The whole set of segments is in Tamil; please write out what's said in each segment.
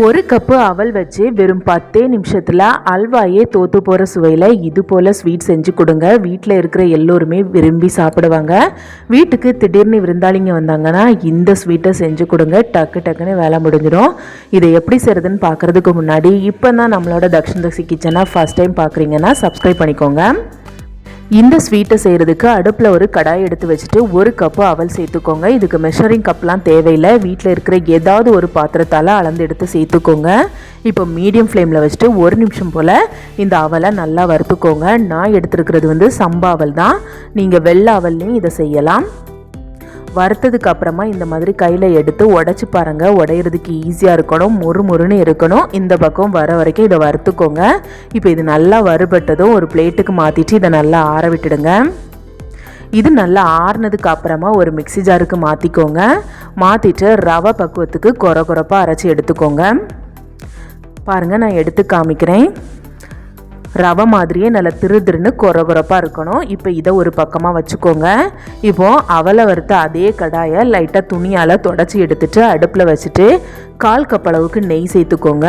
ஒரு கப்பு அவல் வச்சு வெறும் பத்தே நிமிஷத்தில் அல்வாயே தோற்று போகிற சுவையில் இது போல் ஸ்வீட் செஞ்சு கொடுங்க. வீட்டில் இருக்கிற எல்லோருமே விரும்பி சாப்பிடுவாங்க. வீட்டுக்கு திடீர்னு விருந்தாளிங்க வந்தாங்கன்னா இந்த ஸ்வீட்டை செஞ்சு கொடுங்க. டக்கு டக்குன்னு வேலை முடிஞ்சிடும். இதை எப்படி செய்கிறதுன்னு பார்க்குறதுக்கு முன்னாடி இப்போ தான் நம்மளோட தக்ஷன் தக்ஷி கிச்சனை ஃபஸ்ட் டைம் பார்க்குறீங்கன்னா சப்ஸ்கிரைப் பண்ணிக்கோங்க. இந்த ஸ்வீட்டை செய்கிறதுக்கு அடுப்பில் ஒரு கடாய் எடுத்து வச்சுட்டு ஒரு கப்பு அவல் சேர்த்துக்கோங்க. இதுக்கு மெஷரிங் கப்லாம் தேவையில்லை. வீட்டில் இருக்கிற ஏதாவது ஒரு பாத்திரத்தால் அளந்து எடுத்து சேர்த்துக்கோங்க. இப்போ மீடியம் ஃப்ளேமில் வச்சுட்டு ஒரு நிமிஷம் போல் இந்த அவலை நல்லா வறுத்துக்கோங்க. நான் எடுத்துருக்கிறது வந்து சம்பா அவல் தான். நீங்கள் வெள்ளை அவல்லையும் இதை செய்யலாம். வறுத்ததுக்கு அப்புறமா இந்த மாதிரி கையில் எடுத்து உடச்சி பாருங்கள் உடையிறதுக்கு ஈஸியாக இருக்கணும். மொறு மொறுன்னு இருக்கணும். இந்த பக்கம் வர வரைக்கும் இதை வறுத்துக்கோங்க. இப்போ இது நல்லா வறுபட்டதும் ஒரு பிளேட்டுக்கு மாற்றிட்டு இதை நல்லா ஆற விட்டுடுங்க. இது நல்லா ஆறுனதுக்கு அப்புறமா ஒரு மிக்சி ஜாருக்கு மாற்றிக்கோங்க மாற்றிட்டு ரவை பக்குவத்துக்கு குறை குறைப்பாக அரைச்சி எடுத்துக்கோங்க. பாருங்கள் நான் எடுத்து காமிக்கிறேன். ரவை மாதிரியே நல்லா திரு திருன்னு குறை இருக்கணும். இப்போ இதை ஒரு பக்கமாக வச்சுக்கோங்க. இப்போது அவலை வறுத்த அதே கடாயை லைட்டாக துணியால் தொடச்சி எடுத்துட்டு அடுப்பில் வச்சுட்டு கால் கப் அளவுக்கு நெய் சேர்த்துக்கோங்க.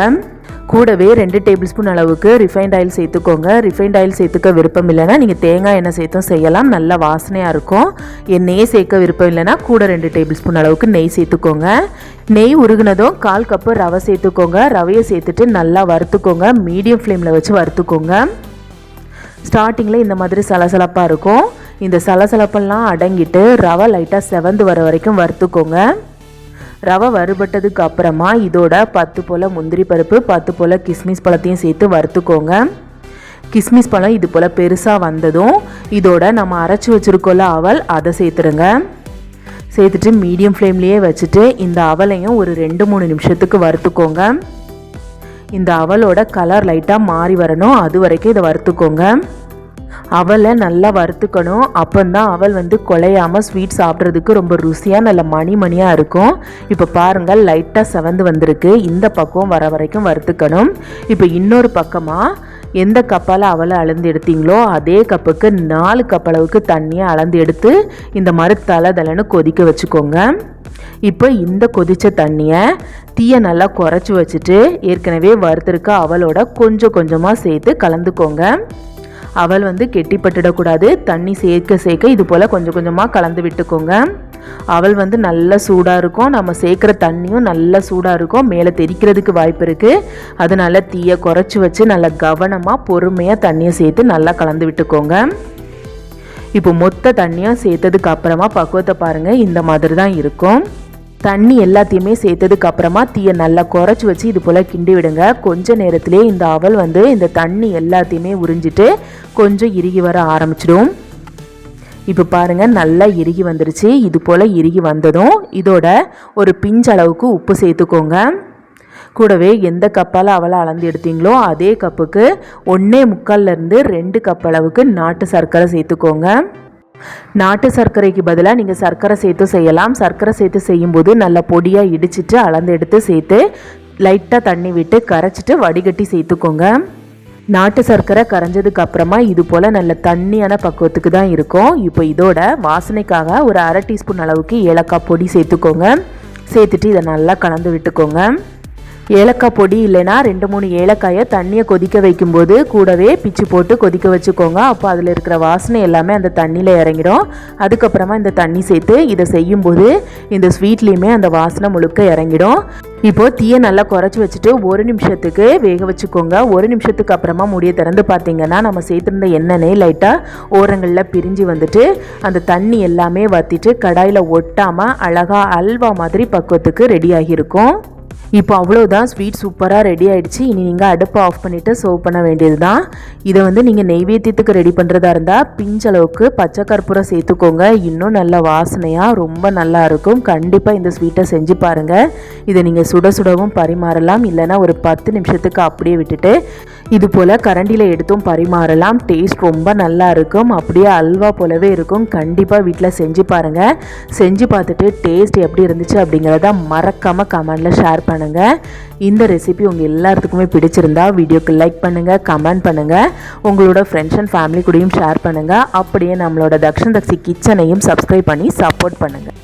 கூடவே ரெண்டு டேபிள் ஸ்பூன் அளவுக்கு ரிஃபைண்ட் ஆயில் சேர்த்துக்கோங்க. ரிஃபைண்ட் ஆயில் சேர்த்துக்க விருப்பம் இல்லைன்னா நீங்கள் தேங்காய் எண்ணெய் சேர்த்தும் செய்யலாம். நல்ல வாசனையாக இருக்கும். எண்ணெயே சேர்க்க விருப்பம் இல்லைன்னா கூட ரெண்டு டேபிள் ஸ்பூன் அளவுக்கு நெய் சேர்த்துக்கோங்க. நெய் உருகுனதும் கால் கப்பு ரவை சேர்த்துக்கோங்க. ரவையை சேர்த்துட்டு நல்லா வறுத்துக்கோங்க. மீடியம் ஃப்ளேமில் வச்சு வறுத்துக்கோங்க. ஸ்டார்டிங்கில் இந்த மாதிரி சலசலப்பாக இருக்கும். இந்த சலசலப்பெல்லாம் அடங்கிட்டு ரவை லைட்டாக செவந்து வர வரைக்கும் வறுத்துக்கோங்க. ரவை வறுபட்டதுக்கு அப்புறமா இதோட பத்து போல் முந்திரி பருப்பு பத்து போல் கிஸ்மிஸ் பழத்தையும் சேர்த்து வறுத்துக்கோங்க. கிஸ்மிஸ் பழம் இது போல் பெருசாக வந்ததும் இதோட நம்ம அரைச்சி வச்சுருக்கோம்ல அவல் அதை சேர்த்துருங்க சேர்த்துட்டு மீடியம் ஃப்ளேம்லேயே வச்சுட்டு இந்த அவலையும் ஒரு ரெண்டு மூணு நிமிஷத்துக்கு வறுத்துக்கோங்க. இந்த அவலோட கலர் லைட்டாக மாறி வரணும். அது வரைக்கும் இதை வறுத்துக்கோங்க. அவளை நல்லா வறுத்துக்கணும். அப்போந்தான் அவள் வந்து குலையாமல் ஸ்வீட் சாப்பிட்றதுக்கு ரொம்ப ருசியாக நல்ல மணி மணியாக இருக்கும். இப்போ பாருங்கள் லைட்டாக செவந்து வந்திருக்கு. இந்த பக்கம் வர வரைக்கும் வறுத்துக்கணும். இப்போ இன்னொரு பக்கமாக எந்த கப்பால் அவளை அளந்து எடுத்தீங்களோ அதே கப்புக்கு நாலு கப் அளவுக்கு தண்ணியை அளந்து எடுத்து இந்த மாதிரி தலை தலைன்னு கொதிக்க வச்சுக்கோங்க. இப்போ இந்த கொதித்த தண்ணியை தீயை நல்லா குறைச்சி வச்சுட்டு ஏற்கனவே வறுத்துருக்க அவளோட கொஞ்சம் கொஞ்சமாக சேர்த்து கலந்துக்கோங்க. அவள் வந்து கெட்டிப்பட்டுடக்கூடாது. தண்ணி சேர்க்க சேர்க்க இது போல் கொஞ்சம் கொஞ்சமாக கலந்து விட்டுக்கோங்க. அவள் வந்து நல்ல சூடாக இருக்கும். நம்ம சேர்க்குற தண்ணியும் நல்ல சூடாக இருக்கும். மேலே தெரிக்கிறதுக்கு வாய்ப்பு இருக்குது அதனால தீயை குறைச்சி வச்சு நல்லா கவனமாக பொறுமையாக தண்ணியை சேர்த்து நல்லா கலந்து விட்டுக்கோங்க. இப்போ மொத்த தண்ணியாக சேர்த்ததுக்கு அப்புறமா பக்குவத்தை பாருங்கள் இந்த மாதிரி தான் இருக்கும். தண்ணி எல்லாத்தையுமே சேர்த்ததுக்கு அப்புறமா தீயை நல்லா குறைச்சி வச்சு இது போல் கிண்டி விடுங்க. கொஞ்ச நேரத்திலே இந்த அவல் வந்து இந்த தண்ணி எல்லாத்தையுமே உறிஞ்சிட்டு கொஞ்சம் இறுகி வர ஆரம்பிச்சிடும். இப்போ பாருங்கள் நல்லா இறுகி வந்துருச்சு. இது போல் இறுகி வந்ததும் இதோட ஒரு பிஞ்ச் அளவுக்கு உப்பு சேர்த்துக்கோங்க. கூடவே எந்த கப்பால் அவளை அளந்து எடுத்தீங்களோ அதே கப்புக்கு ஒன்றே முக்கால்லேருந்து ரெண்டு கப் அளவுக்கு நாட்டு சர்க்கரை சேர்த்துக்கோங்க. நாட்டு சர்க்கரைக்கு பதிலாக நீங்கள் சர்க்கரை சேர்த்து செய்யலாம். சர்க்கரை சேர்த்து செய்யும்போது நல்லா பொடியாக இடிச்சிட்டு அளந்து எடுத்து சேர்த்து லைட்டாக தண்ணி விட்டு கரைச்சிட்டு வடிகட்டி சேர்த்துக்கோங்க. நாட்டு சர்க்கரை கரைஞ்சதுக்கு அப்புறமா இது போல் நல்ல தண்ணியான பக்குவத்துக்கு தான் இருக்கும். இப்போ இதோட வாசனைக்காக ஒரு அரை டீஸ்பூன் அளவுக்கு ஏலக்காய் பொடி சேர்த்துக்கோங்க. சேர்த்துட்டு இதை நல்லா கலந்து விட்டுக்கோங்க. ஏலக்காய் பொடி இல்லைன்னா ரெண்டு மூணு ஏலக்காயை தண்ணியை கொதிக்க வைக்கும்போது கூடவே பிச்சு போட்டு கொதிக்க வச்சுக்கோங்க. அப்போ அதில் இருக்கிற வாசனை எல்லாமே அந்த தண்ணியில் இறங்கிடும். அதுக்கப்புறமா இந்த தண்ணி சேர்த்து இதை செய்யும்போது இந்த ஸ்வீட்லேயுமே அந்த வாசனை முழுக்க இறங்கிடும். இப்போது தீயை நல்லா குறைச்சி வச்சுட்டு ஒரு நிமிஷத்துக்கு வேக வச்சுக்கோங்க. ஒரு நிமிஷத்துக்கு அப்புறமா முடிய திறந்து பார்த்தீங்கன்னா நம்ம சேர்த்துருந்த எண்ணெய் லைட்டாக ஓரங்களில் பிரிஞ்சு வந்துட்டு அந்த தண்ணி எல்லாமே வற்றிட்டு கடாயில் ஒட்டாமல் அழகாக அல்வா மாதிரி பக்குவத்துக்கு ரெடி ஆகியிருக்கும். இப்போ அவ்வளோதான் ஸ்வீட் சூப்பராக ரெடி ஆகிடுச்சு இனி நீங்கள் அடுப்பை ஆஃப் பண்ணிவிட்டு சர்வ் பண்ண வேண்டியது தான் இதை வந்து நீங்கள் நெய்வேத்தியத்துக்கு ரெடி பண்ணுறதா இருந்தால் பிஞ்சளவுக்கு பச்சை கற்பூரம் சேர்த்துக்கோங்க. இன்னும் நல்ல வாசனையாக ரொம்ப நல்லா இருக்கும். கண்டிப்பாக இந்த ஸ்வீட்டை செஞ்சு பாருங்கள் இதை நீங்கள் சுட சுடவும் பரிமாறலாம். இல்லைனா ஒரு பத்து நிமிஷத்துக்கு அப்படியே விட்டுட்டு இது போல் கரண்டியில் எடுத்தும் பரிமாறலாம். டேஸ்ட் ரொம்ப நல்லா இருக்கும். அப்படியே அல்வா போலவே இருக்கும். கண்டிப்பாக வீட்டில் செஞ்சு பாருங்கள் செஞ்சு பார்த்துட்டு டேஸ்ட் எப்படி இருந்துச்சு அப்படிங்கிறத மறக்காமல் கமெண்டில் ஷேர் பண்ணுங்கள் இந்த ரெசிபி உங்கள் எல்லாத்துக்குமே பிடிச்சிருந்தா வீடியோக்கு லைக் பண்ணுங்கள் கமெண்ட் பண்ணுங்கள் உங்களோட ஃப்ரெண்ட்ஸ் அண்ட் ஃபேமிலி கூடயும் ஷேர் பண்ணுங்கள் அப்படியே நம்மளோட தக்ஷன் தக்ஷி கிச்சனையும் சப்ஸ்கிரைப் பண்ணி சப்போர்ட் பண்ணுங்கள்